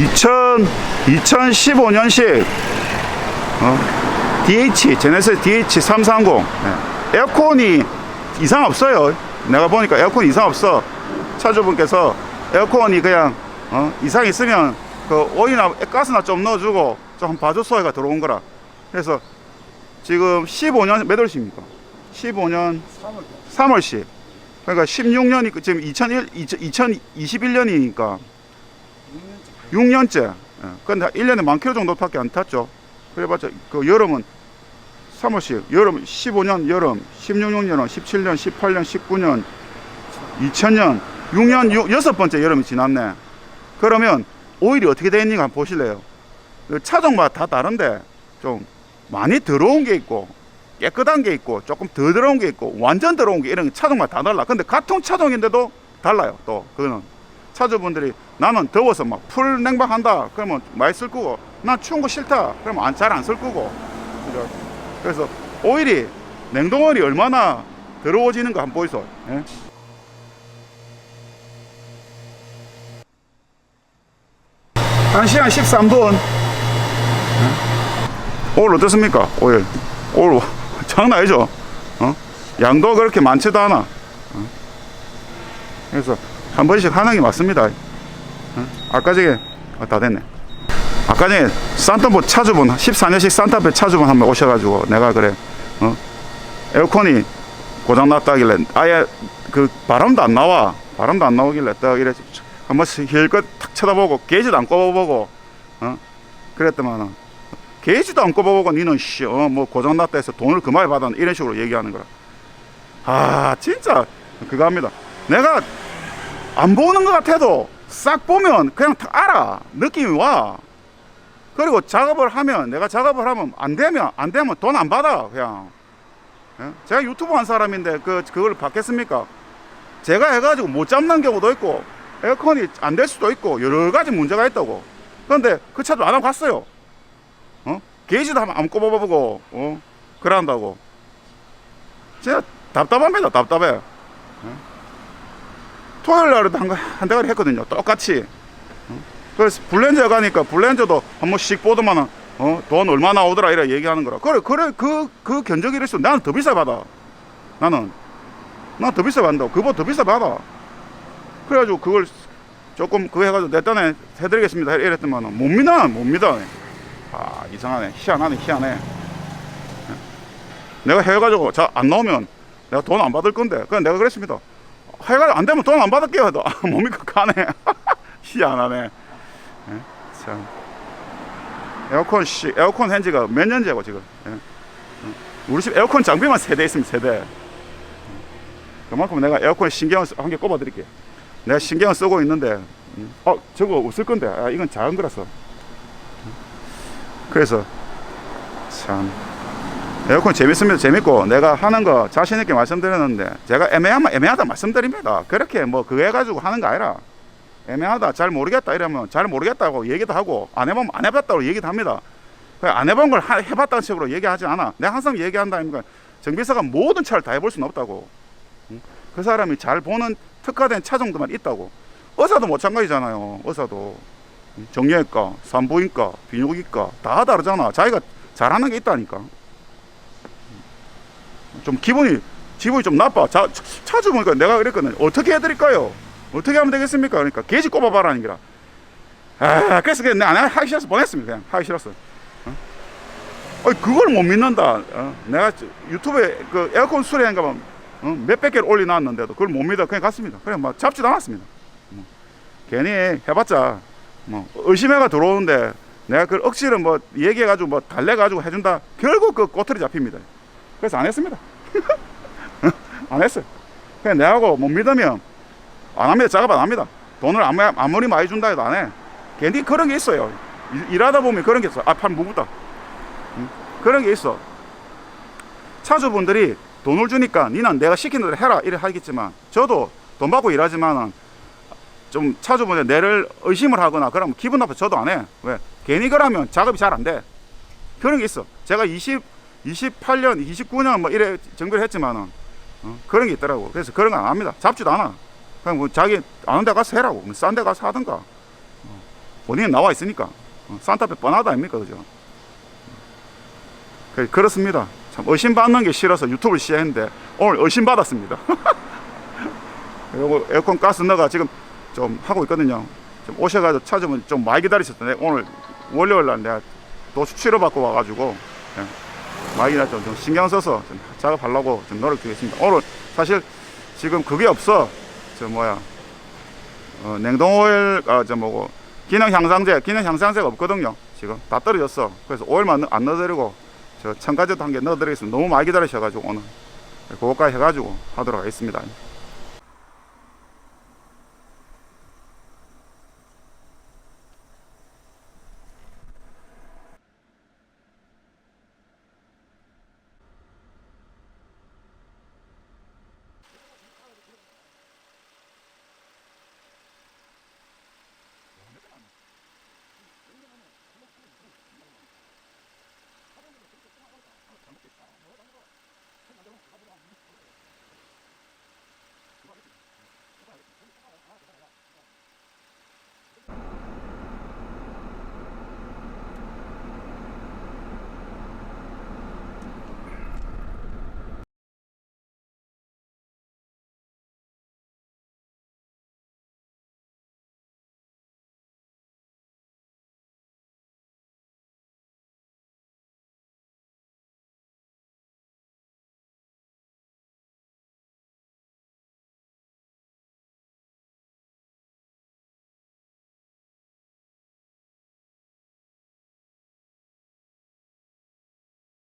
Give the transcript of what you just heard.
2000, 2015년식 어? DH, 제네시스 DH330 네. 에어컨이 이상 없어요. 내가 보니까 에어컨 이상 없어. 차주분께서 에어컨이 그냥 어? 이상 있으면 그 오일이나 가스나 좀 넣어주고 좀 봐줬어요가 들어온 거라. 그래서 지금 15년 몇 월십니까? 15년 3월시. 그러니까 16년이 지금 2001, 2021년이니까 6년째. 예. 근데 1년에 만 킬로 정도밖에 안 탔죠. 그래봤자 그 여름은 3월씩 여름 15년 여름 16년 여름 17년 18년 19년 2000년 6년 유, 여섯 번째 여름이 지났네. 그러면 오일이 어떻게 되어 있는가 보실래요? 그 차종마다 다 다른데 좀 많이 들어온 게 있고 깨끗한 게 있고 조금 더 들어온 게 있고 완전 들어온 게 이런 게 차종마다 다 달라. 근데 같은 차종인데도 달라요. 또 그거는 차주분들이 나는 더워서 막 풀 냉방한다. 그러면 많이 쓸 거고 난 추운 거 싫다. 그러면 잘안 쓸 거고. 그래서 오일이 냉동오일이 얼마나 더러워지는 거 한번 보이소. 예? 한 시간 13분. 오일 어떻습니까? 오일. 오일 장난 아니죠? 어? 양도 그렇게 많지도 않아. 어? 그래서 한 번씩 하는 게 맞습니다. 어? 아까 전에 아, 다 됐네. 아까 전에 산타페 차주분 14년씩 산타페 차주분 한 번 오셔가지고 내가 그래 어? 에어컨이 고장 났다길래 아예 그 바람도 안 나와 바람도 안 나오길래 딱 이래 한 번씩 힐끗 탁 쳐다보고 게이지도 안 꼽아보고 어? 그랬더만 게이지도 안 꼽아보고 니는 씨, 어, 뭐 고장 났다 해서 돈을 그만에 받아 이런 식으로 얘기하는 거라 아 진짜 그거 합니다 내가 안 보는 것 같아도 싹 보면 그냥 다 알아. 느낌이 와. 그리고 작업을 하면 내가 작업을 하면 안 되면 안 되면 돈 안 받아 그냥. 예? 제가 유튜브 한 사람인데 그 그걸 받겠습니까? 제가 해가지고 못 잡는 경우도 있고 에어컨이 안 될 수도 있고 여러 가지 문제가 있다고. 그런데 그 차도 안 하고 갔어요. 어? 게이지도 한번 안 꼽아보고 어? 그런다고. 제가 답답합니다 답답해 토요일 날에도 한, 가- 한 대가리 했거든요. 똑같이. 어? 그래서 블렌저 가니까 블렌저도 한 번씩 보더만은 어, 돈 얼마 나오더라 이래 얘기하는 거라. 그래, 그래, 그, 그 견적이 이랬어. 나는 더 비싸 받아. 나는. 난 더 비싸 받는다고. 그보다 더 비싸 받아. 그래가지고 그걸 조금 그거 해가지고 내 딴에 해드리겠습니다. 이랬더만은 못 믿어, 못 믿어. 아, 이상하네. 희한하네, 희한해. 예? 내가 해가지고 자, 안 나오면 내가 돈 안 받을 건데. 그냥 내가 그랬습니다. 해가 안 되면 돈 안 받을게요. 해도 아, 못 믿고 가네 희한하네. 예? 참. 에어컨 씨 에어컨 현지가 몇 년째고 지금? 예? 어? 우리 집 에어컨 장비만 세대 있으면 세대. 그만큼 내가 에어컨 신경 한개 꼽아 드릴게요. 내가 신경 쓰고 있는데 음, 어 저거 없을 건데. 아, 이건 작은 거라서. 그래서 참 에어컨 재밌으면 재밌고 내가 하는 거 자신 있게 말씀드렸는데 제가 애매하면 애매하다 말씀드립니다. 그렇게 뭐 그거 해가지고 하는 거 아니라 애매하다 잘 모르겠다 이러면 잘 모르겠다고 얘기도 하고 안 해보면 안 해봤다고 얘기도 합니다. 그안 해본 걸 하- 해봤다는 식으로 얘기하지 않아. 내가 항상 얘기한다 아닙니까? 정비사가 모든 차를 다 해볼 수는 없다고. 응? 그 사람이 잘 보는 특화된 차 정도만 있다고. 의사도 마찬가지잖아요. 의사도 응? 정형외과, 산부인과, 비뇨기과 다 다르잖아. 자기가 잘하는 게 있다니까. 좀 기분이 기분이 좀 나빠. 자, 차주 보니까 내가 그랬거든. 어떻게 해드릴까요? 어떻게 하면 되겠습니까? 그러니까 게이지 꼽아봐라는 기라. 아, 그래서 그냥 내가 하기 싫어서 보냈습니다. 그냥 하기 싫었어. 어? 어이, 그걸 못 믿는다. 어? 내가 저- 유튜브에 그 에어컨 수리한가 봐. 어? 몇백 개를 올려놨는데도 그걸 못 믿어. 그냥 갔습니다. 그냥 막 잡지도 않았습니다. 뭐. 괜히 해봤자 뭐 의심해가 들어오는데 내가 그걸 억지로 뭐 얘기해가지고 뭐 달래가지고 해준다. 결국 그 꼬투리 잡힙니다. 그래서 안 했습니다. 안 했어요. 그냥 내하고 못 믿으면 안 합니다. 작업 안 합니다. 돈을 아무, 아무리 많이 준다 해도 안 해. 괜히 그런 게 있어요. 일- 일하다 보면 그런 게 있어. 아, 판 무겁다. 응? 그런 게 있어. 차주분들이 돈을 주니까 니는 내가 시키는 대로 해라 이래 하겠지만 저도 돈 받고 일하지만은 좀 차주분들 내를 의심을 하거나 그러면 기분 나빠 저도 안 해. 왜? 괜히 그러면 작업이 잘 안 돼. 그런 게 있어. 제가 20 28년, 29년 뭐 이래 정비를 했지만은 어, 그런 게 있더라고. 그래서 그런 거 안 합니다. 잡지도 않아. 그냥 뭐 자기 아는 데 가서 해라고. 뭐 싼데 가서 하든가. 어, 본인이 나와 있으니까 어, 산타페 뻔하다 아닙니까 그죠? 그- 그렇습니다. 참 의심받는 게 싫어서 유튜브를 시작했는데 오늘 의심받았습니다. 그리고 에어컨 가스 넣어가 지금 좀 하고 있거든요. 좀 오셔가지고 찾으면 좀 많이 기다리셨던데 오늘 월요일 날 내가 도수 치료 받고 와가지고 예, 기다려 좀, 좀 신경 써서 좀 작업하려고 좀 노력드리겠습니다. 오늘 사실 지금 그게 없어. 저 뭐야 어, 냉동 오일 아 저 뭐고 기능 향상제 기능 향상제가 없거든요. 지금 다 떨어졌어. 그래서 오일만 넣- 안 넣어드리고 저 첨가제도 한 개 넣어드리겠습니다. 너무 많이 기다리셔가지고 오늘 그거까지 해가지고 하도록 하겠습니다.